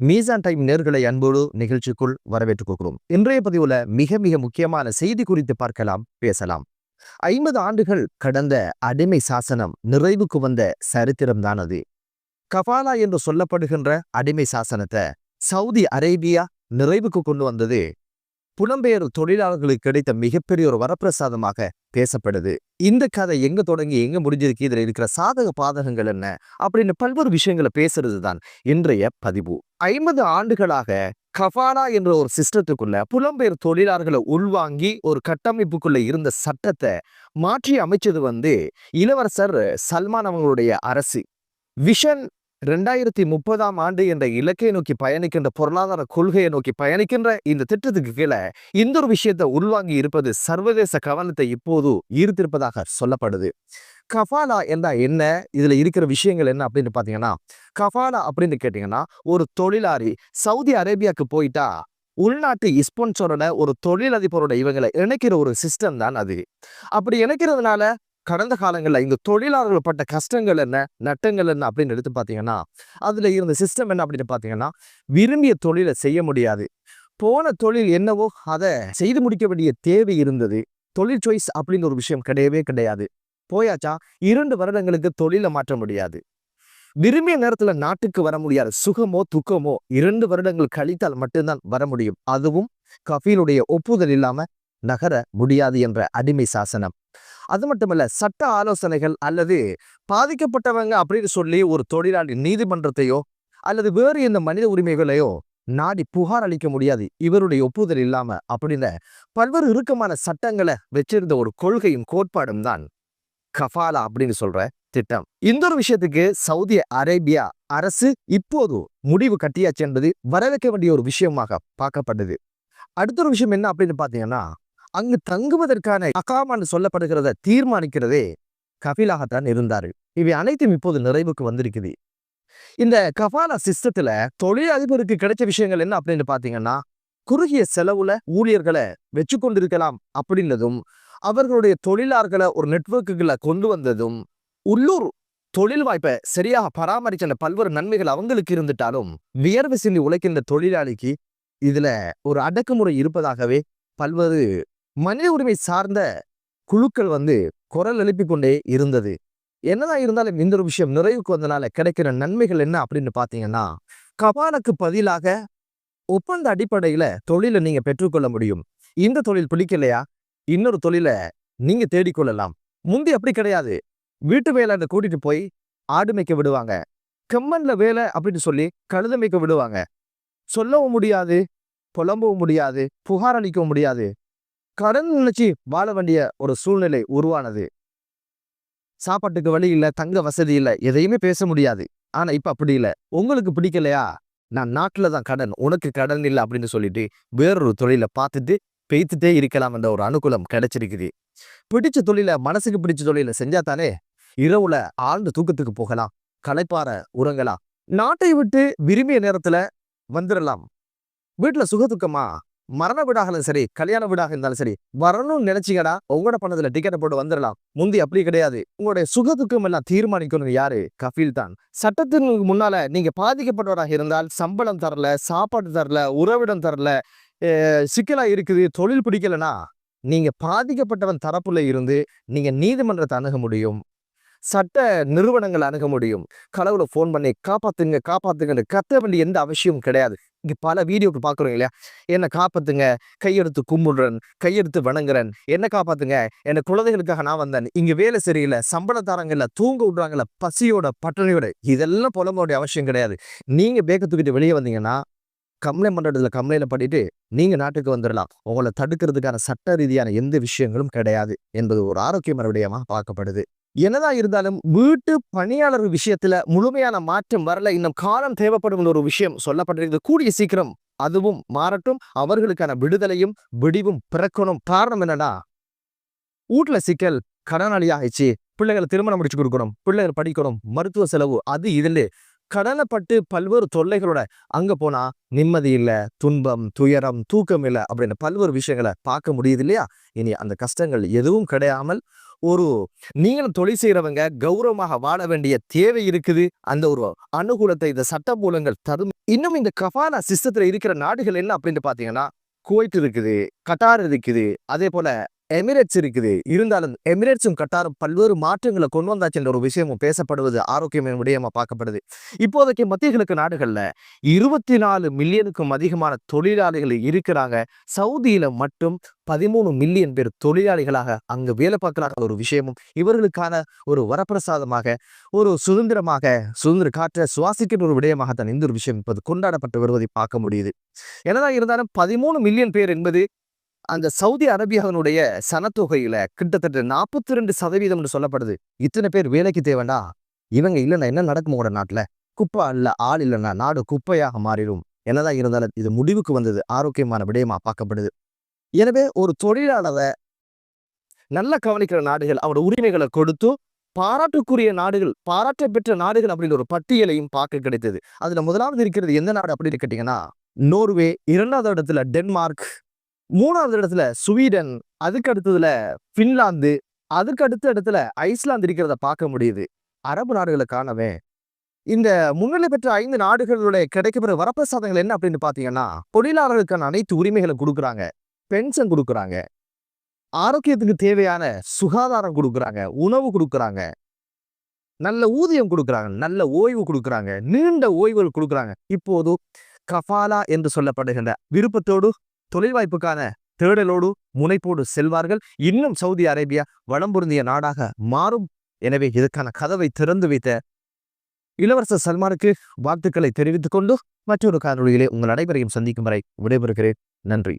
மீசான் டைம் நேர்களை அன்போடு நிகழ்ச்சிக்குள் வரவேற்றுக் கொள்கிறோம். இன்றைய பதிவுல மிக மிக முக்கியமான செய்தி குறித்து பார்க்கலாம் பேசலாம். ஐம்பது ஆண்டுகள் கடந்த அடிமை சாசனம் நிறைவுக்கு வந்த சரித்திரம்தான் அது. கபாலா என்று சொல்லப்படுகின்ற அடிமை சாசனத்தை சவுதி அரேபியா நிறைவுக்கு கொண்டு வந்தது புலம்பெயர் தொழிலாளர்களுக்கு கிடைத்த மிகப்பெரிய ஒரு வரப்பிரசாதமாக பேசப்படுது. இந்த கதை எங்க தொடங்கி எங்க முடிஞ்சிருக்கு? இதுல இருக்கிற சாதக பாதகங்கள் என்ன? அப்படின்னு பல்வேறு விஷயங்களை பேசுறது தான் இன்றைய பதிவு. ஐம்பது ஆண்டுகளாக கஃபாலா என்ற ஒரு சிஸ்டத்துக்குள்ள புலம்பெயர் தொழிலாளர்களை உள்வாங்கி ஒரு கட்டமைப்புக்குள்ள இருந்த சட்டத்தை மாற்றி அமைச்சது வந்து இளவரசர் சல்மான் அவங்களுடைய அரசு. விஷன் ரெண்டாயிரத்தி முப்பதாம் ஆண்டு என்ற இலக்கை நோக்கி பயணிக்கின்ற பொருளாதார கொள்கையை நோக்கி பயணிக்கின்ற இந்த திட்டத்துக்கு கீழே இந்த ஒரு விஷயத்தை உள்வாங்கி இருப்பது சர்வதேச கவனத்தை இப்போது ஈர்த்திருப்பதாக சொல்லப்படுது. கஃபாலா என்றா என்ன? இதுல இருக்கிற விஷயங்கள் என்ன அப்படின்னு பாத்தீங்கன்னா கஃபாலா அப்படின்னு கேட்டீங்கன்னா ஒரு தொழிலாளி சவுதி அரேபியாவுக்கு போயிட்டா உள்நாட்டு இஸ்பான்சரோட ஒரு தொழிலதிபரோட இவங்களை இணைக்கிற ஒரு சிஸ்டம் தான் அது. அப்படி இணைக்கிறதுனால கடந்த காலங்களில் இந்த தொழிலாளர்கள் பட்ட கஷ்டங்கள் என்ன நட்டங்கள் என்ன அப்படின்னு எடுத்து பார்த்தீங்கன்னா அதில் இருந்த சிஸ்டம் என்ன அப்படின்னு பார்த்தீங்கன்னா விரும்பிய தொழிலை செய்ய முடியாது. போன தொழில் என்னவோ அதை செய்து முடிக்க வேண்டிய தேவை இருந்தது. தொழில் சாய்ஸ் அப்படின்னு ஒரு விஷயம் கிடையவே கிடையாது. போயாச்சா? இரண்டு வருடங்களுக்கு தொழிலை மாற்ற முடியாது. விரும்பிய நேரத்துல நாட்டுக்கு வர முடியாது. சுகமோ துக்கமோ இரண்டு வருடங்கள் கழித்தால் மட்டும்தான் வர முடியும். அதுவும் கஃபீலுடைய ஒப்புதல் இல்லாம நகர முடியாது என்ற அடிமை சாசனம். அது மட்டுமல்ல சட்ட ஆலோசனைகள் அல்லது பாதிக்கப்பட்டவங்க அப்படின்னு சொல்லி ஒரு தொழிலாளி நீதிமன்றத்தையோ அல்லது வேறு எந்த மனித உரிமைகளையோ நாடி புகார் அளிக்க முடியாது. இவருடைய ஒப்புதல் இல்லாம அப்படின்னு பல்வேறு இறுக்கமான சட்டங்களை வச்சிருந்த ஒரு கொள்கையும் கோட்பாடும் தான் கஃபாலா அப்படின்னு சொல்ற திட்டம். இந்த ஒரு விஷயத்துக்கு சவுதி அரேபியா அரசு இப்போது முடிவு கட்டியாச்சு என்பது வரவேற்க வேண்டிய ஒரு விஷயமாக பார்க்கப்பட்டது. அடுத்த ஒரு விஷயம் என்ன அப்படின்னு பாத்தீங்கன்னா அங்கு தங்குவதற்கான அகாமான்னு சொல்லப்படுகிறத தீர்மானிக்கிறதே கபிலாகத்தான் இருந்தாரு. இவை அனைத்தும் இப்போது நிறைவுக்கு வந்திருக்குது. இந்த கபாலா சிஸ்டத்துல தொழிலதிபருக்கு கிடைச்ச விஷயங்கள் என்ன அப்படின்னு பாத்தீங்கன்னா குறுகிய செலவுல ஊழியர்களை வச்சு கொண்டிருக்கலாம் அப்படின்னதும் அவர்களுடைய தொழிலாளர்களை ஒரு நெட்ஒர்க்குகளை கொண்டு வந்ததும் உள்ளூர் தொழில் வாய்ப்பை சரியாக பராமரிச்ச பல்வேறு நன்மைகள் அவங்களுக்கு இருந்துட்டாலும் வியர்வை சிந்தி உழைக்கின்ற தொழிலாளிக்கு இதுல ஒரு அடக்குமுறை இருப்பதாகவே பல்வேறு மனித உரிமை சார்ந்த குழுக்கள் வந்து குரல் எழுப்பிக் கொண்டே இருந்தது. என்னதான் இருந்தாலும் இந்த ஒரு விஷயம் நிறைவுக்கு வந்தனால கிடைக்கிற நன்மைகள் என்ன அப்படின்னு பாத்தீங்கன்னா கபாலுக்கு பதிலாக ஒப்பந்த அடிப்படையில தொழிலை நீங்க பெற்றுக்கொள்ள முடியும். இந்த தொழில் பிடிக்கலையா? இன்னொரு தொழிலை நீங்க தேடிக்கொள்ளலாம். முந்தி அப்படி கிடையாது. வீட்டு வேலை கூட்டிட்டு போய் ஆடு மேய்க்க விடுவாங்க. கம்மன்ல வேலை அப்படின்னு சொல்லி கழுத மேய்க்க விடுவாங்க. சொல்லவும் முடியாது புலம்பவும் முடியாது புகார் அளிக்கவும் முடியாது. கடன் நினைச்சு வாழ வேண்டிய ஒரு சூழ்நிலை உருவானது. சாப்பாட்டுக்கு வழி இல்லை தங்க வசதி இல்லை எதையுமே பேச முடியாது. ஆனா இப்ப அப்படி இல்லை. உங்களுக்கு பிடிக்கலையா? நான் நாட்டுல தான் கடன் உனக்கு கடன் இல்லை அப்படின்னு சொல்லிட்டு வேறொரு தொழிலை பார்த்துட்டு பெய்த்துட்டே இருக்கலாம் என்ற ஒரு அனுகூலம் கிடைச்சிருக்குது. பிடிச்ச தொழிலை மனசுக்கு பிடிச்ச தொழிலை செஞ்சா தானே இரவுல ஆழ்ந்த தூக்கத்துக்கு போகலாம் களைப்பார உறங்கலாம். நாட்டை விட்டு விரும்பிய நேரத்துல வந்துடலாம் வீட்டுல சுகதுக்கமா? மரண வீடாகலும் சரி கல்யாண வீடாக இருந்தாலும் சரி வரணும்னு நினைச்சீங்கன்னா உங்களோட பணத்துல டிக்கெட்டை போட்டு வந்துடலாம். முந்தி அப்படி கிடையாது. உங்களுடைய சுகத்துக்கும் எல்லாம் தீர்மானிக்கணும் யாரு? கஃபீல் தான். சட்டத்திற்கு முன்னால நீங்க பாதிக்கப்பட்டவராக இருந்தால் சம்பளம் தரல சாப்பாடு தரல உறவிடம் தரல சிக்கலா இருக்குது தொழில் பிடிக்கலனா நீங்க பாதிக்கப்பட்டவன் தரப்புல இருந்து நீங்க நீதிமன்றத்தை அணுக முடியும். சட்ட நிறுவனங்கள் அணுக முடியும். கடவுளை ஃபோன் பண்ணி காப்பாத்துங்க காப்பாத்துங்கன்னு கத்த வேண்டிய எந்த அவசியமும் கிடையாது. இங்க பல வீடியோக்கு பாக்குறோம் இல்லையா? என்னை காப்பாத்துங்க கையெடுத்து கும்பிடுறேன் கையெடுத்து வணங்குறேன் என்ன காப்பாத்துங்க? என்ன குழந்தைகளுக்காக நான் வந்தேன் இங்க வேலை சரியில்லை சம்பளத்தாரங்கள்ல தூங்க விடுறாங்கல்ல பசியோட பட்டணையோட இதெல்லாம் புலம்போடைய அவசியம் கிடையாது. நீங்க பேக்க தூக்கிட்டு வெளியே வந்தீங்கன்னா கம்ப்ளைண்ட் பண்ணுறதுல கம்ப்ளைண்ட்ல பண்ணிட்டு நீங்க நாட்டுக்கு வந்துடலாம் உங்களை தடுக்கிறதுக்கான சட்ட ரீதியான எந்த விஷயங்களும் கிடையாது என்பது ஒரு ஆரோக்கியமான விடயமா பார்க்கப்படுது. என்னதான் இருந்தாலும் வீட்டு பணியாளர் விஷயத்துல முழுமையான மாற்றம் வரல. இன்னும் காலம் தேவைப்படும் ஒரு விஷயம் சொல்லப்பட்டிருக்கிறது. கூடிய சீக்கிரம் அதுவும் மாறட்டும். அவர்களுக்கான விடுதலையும் விடிவும் பிறக்கணும். காரணம் என்னன்னா வீட்டுல சிக்கல் கடனாளி ஆயிடுச்சு பிள்ளைகளை திருமணம் முடிச்சு கொடுக்கணும். பிள்ளைகள் படிக்கணும். மருத்துவ செலவு அது இதுல கடனைப்பட்டு பல்வேறு தொல்லைகளோட அங்க போனா நிம்மதி இல்லை துன்பம் துயரம் தூக்கம் இல்லை அப்படின்னு பல்வேறு விஷயங்களை பார்க்க முடியுது இல்லையா? இனி அந்த கஷ்டங்கள் எதுவும் கிடையாமல் ஒரு நீங்களும் தொழில் செய்கிறவங்க கௌரவமாக வாழ வேண்டிய தேவை இருக்குது. அந்த ஒரு அனுகூலத்தை இந்த சட்ட மூலங்கள் தரும். இன்னும் இந்த கஃபாலா சிஸ்டத்துல இருக்கிற நாடுகள் என்ன அப்படின்னு பார்த்தீங்கன்னா குவைட் இருக்குது கட்டார் இருக்குது அதே போல எமிரேட்ஸ் இருக்குது. இருந்தாலும் எமிரேட்ஸும் கட்டாரும் பல்வேறு மாற்றங்களை கொண்டு வந்தாச்சுன்ற ஒரு விஷயமும் பேசப்படுவது ஆரோக்கியமான விடயமா பார்க்கப்படுது. இப்போதைக்கு மத்திய கிழக்கு நாடுகள்ல இருபத்தி நாலு மில்லியனுக்கும் அதிகமான தொழிலாளிகள் இருக்கிறாங்க. சவுதியில மட்டும் பதிமூணு மில்லியன் பேர் தொழிலாளிகளாக அங்கு வேலை பார்க்கிறாங்க ஒரு விஷயமும் இவர்களுக்கான ஒரு வரப்பிரசாதமாக ஒரு சுதந்திரமாக சுதந்திர காற்றை சுவாசிக்கின்ற ஒரு விடயமாகத்தான் இந்த ஒரு விஷயம் இப்போது கொண்டாடப்பட்டு வருவதை பார்க்க முடியுது. என்னதான் இருந்தாலும் பதிமூணு மில்லியன் பேர் என்பது அந்த சவுதி அரேபியாவினுடைய சனத்தொகையில கிட்டத்தட்ட நாற்பத்தி ரெண்டு சதவீதம்னு சொல்லப்படுது. இத்தனை பேர் வேலைக்கு தேவைண்டா? இவங்க இல்லைன்னா என்ன நடக்கும் உங்களோட நாட்டுல? குப்பை இல்ல ஆள் இல்லைன்னா நாடு குப்பையாக மாறிடும். என்னதான் இருந்தாலும் இது முடிவுக்கு வந்தது. ஆரோக்கியமான விடயமா பார்க்கப்படுது. எனவே ஒரு தொழிலாளரை நல்லா கவனிக்கிற நாடுகள் அவரோட உரிமைகளை கொடுத்து பாராட்டுக்குரிய நாடுகள் பாராட்ட பெற்ற நாடுகள் அப்படின்னு ஒரு பட்டியலையும் பார்க்க கிடைத்தது. அதுல முதலாவது இருக்கிறது எந்த நாடு அப்படின்னு கேட்டீங்கன்னா நோர்வே. இரண்டாவது இடத்துல டென்மார்க். மூணாவது இடத்துல ஸ்வீடன் அதுக்கு அடுத்ததுல பின்லாந்து அதுக்கு அடுத்த இடத்துல ஐஸ்லாந்து இருக்கிறத பார்க்க முடியுது. அரபு நாடுகளை காணவே இந்த முன்னிலை பெற்ற ஐந்து நாடுகளுடைய கிடைக்கப்பெற வரப்பிரசாதங்கள் என்ன அப்படின்னு பார்த்தீங்கன்னா தொழிலாளர்களுக்கான அனைத்து உரிமைகளும் கொடுக்குறாங்க. பென்ஷன் கொடுக்குறாங்க. ஆரோக்கியத்துக்கு தேவையான சுகாதாரம் கொடுக்குறாங்க. உணவு கொடுக்குறாங்க. நல்ல ஊதியம் கொடுக்குறாங்க. நல்ல ஓய்வு கொடுக்குறாங்க. நீண்ட ஓய்வுகள் கொடுக்குறாங்க. இப்போது கஃபாலா என்று சொல்லப்படுகின்ற விருப்பத்தோடு தொழில் வாய்ப்புக்கான தேடலோடு முனைப்போடு செல்வார்கள். இன்னும் சவுதி அரேபியா வளம் பொருந்திய நாடாக மாறும். எனவே இதற்கான கதவை திறந்து வைத்த இளவரசர் சல்மானுக்கு வாழ்த்துக்களை தெரிவித்துக் கொண்டு மற்றொரு காணொலியிலே உங்கள் அனைவரையும் சந்திக்கும் வரை விடைபெறுகிறேன். நன்றி.